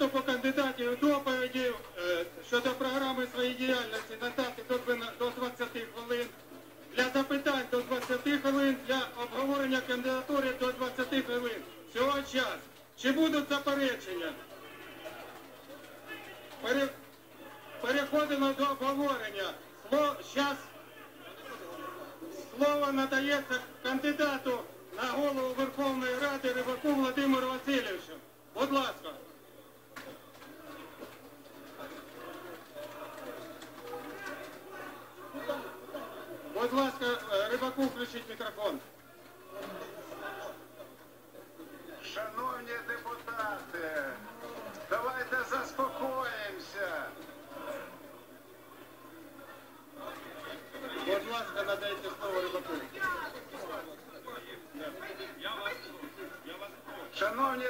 Тобто по кандидатів у доповіді е, щодо програми своєї діяльності на надати до 20 хвилин, для запитань до 20 хвилин, для обговорення кандидатури до 20 хвилин. Всього час. Чи будуть заперечення? Переходимо до обговорення. Зараз Слово надається кандидату на голову Верховної Ради Революції. Будь ласка, е, Рибаку включіть мікрофон. Шановні депутати, давайте заспокоїмося. Будь ласка, надайте слово Рибаку. Шановні